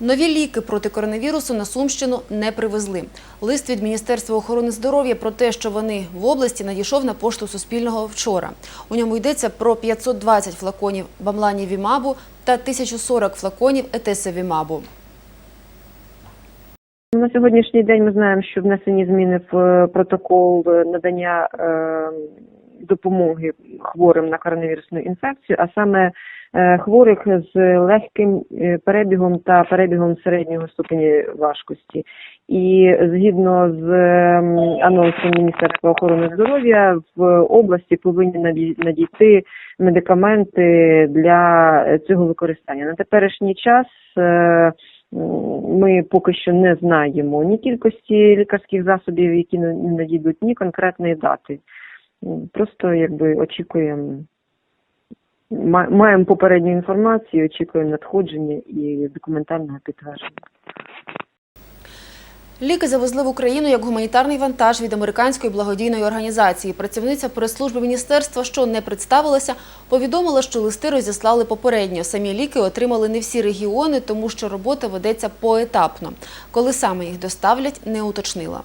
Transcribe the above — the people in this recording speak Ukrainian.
Нові ліки проти коронавірусу на Сумщину не привезли. Лист від Міністерства охорони здоров'я про те, що вони в області надійшов на пошту Суспільного вчора. У ньому йдеться про 520 флаконів бамланівімабу та 1040 флаконів етесевімабу. На сьогоднішній день ми знаємо, що внесені зміни в е, протокол е, надання е, допомоги хворим на коронавірусну інфекцію, а саме е, хворих з легким е, перебігом та перебігом середнього ступені важкості. І згідно з анонсом Міністерства охорони здоров'я в області повинні надійти медикаменти для цього використання. На теперішній час е, ми поки що не знаємо ні кількості лікарських засобів, які надійдуть, ні конкретної дати. М, Просто якби очікуємо. ма- Маємо попередню інформацію, очікуємо надходження і документального підтвердження. Ліки завезли в Україну як гуманітарний вантаж від американської благодійної організації. Працівниця прес-служби міністерства, що не представилася, повідомила, що листи розіслали попередньо. Самі ліки отримали не всі регіони, тому що робота ведеться поетапно. Коли саме їх доставлять, не уточнила.